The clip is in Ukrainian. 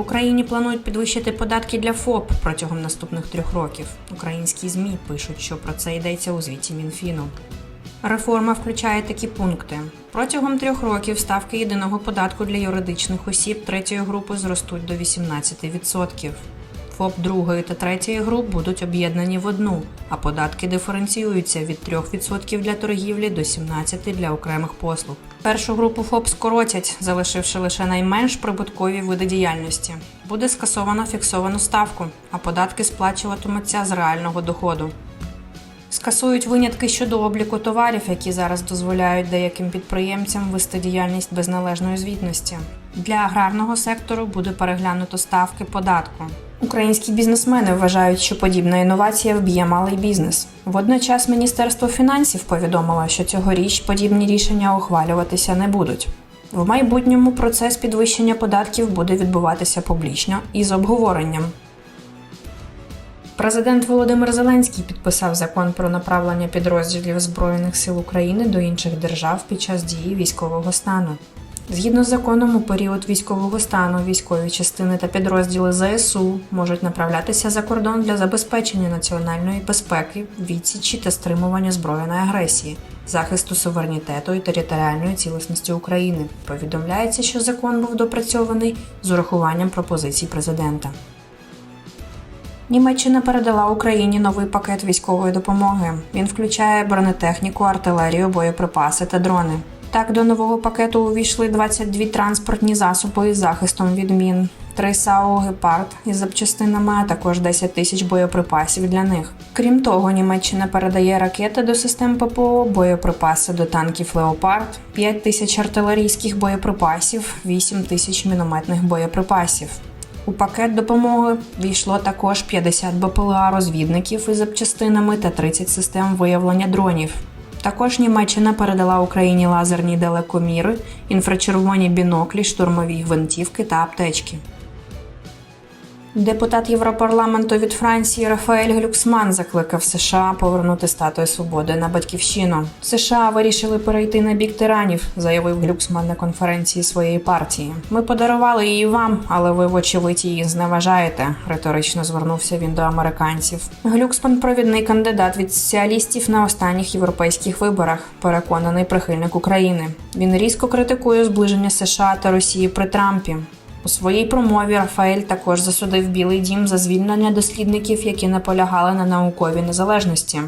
Україні планують підвищити податки для ФОП протягом наступних трьох років. Українські ЗМІ пишуть, що про це йдеться у звіті Мінфіну. Реформа включає такі пункти: протягом трьох років ставки єдиного податку для юридичних осіб третьої групи зростуть до 18%. ФОП другої та третьої груп будуть об'єднані в одну, а податки диференціюються від 3% для торгівлі до 17% для окремих послуг. Першу групу ФОП скоротять, залишивши лише найменш прибуткові види діяльності. Буде скасовано фіксовану ставку, а податки сплачуватимуться з реального доходу. Скасують винятки щодо обліку товарів, які зараз дозволяють деяким підприємцям вести діяльність без належної звітності. Для аграрного сектору буде переглянуто ставки податку. Українські бізнесмени вважають, що подібна інновація вб'є малий бізнес. Водночас Міністерство фінансів повідомило, що цьогоріч подібні рішення ухвалюватися не будуть. В майбутньому процес підвищення податків буде відбуватися публічно і з обговоренням. Президент Володимир Зеленський підписав закон про направлення підрозділів Збройних сил України до інших держав під час дії військового стану. Згідно з законом, у період військового стану військові частини та підрозділи ЗСУ можуть направлятися за кордон для забезпечення національної безпеки, відсічі та стримування збройної агресії, захисту суверенітету і територіальної цілісності України. Повідомляється, що закон був допрацьований з урахуванням пропозицій президента. Німеччина передала Україні новий пакет військової допомоги. Він включає бронетехніку, артилерію, боєприпаси та дрони. Так, до нового пакету увійшли 22 транспортні засоби із захистом від мін, 3 САУ «Гепард» із запчастинами, а також 10 тисяч боєприпасів для них. Крім того, Німеччина передає ракети до систем ППО, боєприпаси до танків Леопард, 5 тисяч артилерійських боєприпасів, 8 тисяч мінометних боєприпасів. У пакет допомоги війшло також 50 БПЛА розвідників із запчастинами та 30 систем виявлення дронів. Також Німеччина передала Україні лазерні далекоміри, інфрачервоні біноклі, штурмові гвинтівки та аптечки. Депутат Європарламенту від Франції Рафаель Глюксман закликав США повернути статую свободи на батьківщину. США вирішили перейти на бік тиранів, заявив Глюксман на конференції своєї партії. Ми подарували її вам, але ви, вочевидь, її зневажаєте. риторично звернувся він до американців. Глюксман провідний кандидат від соціалістів на останніх європейських виборах, переконаний прихильник України. Він різко критикує зближення США та Росії при Трампі. У своїй промові Рафаель також засудив Білий Дім за звільнення дослідників, які наполягали на науковій незалежності.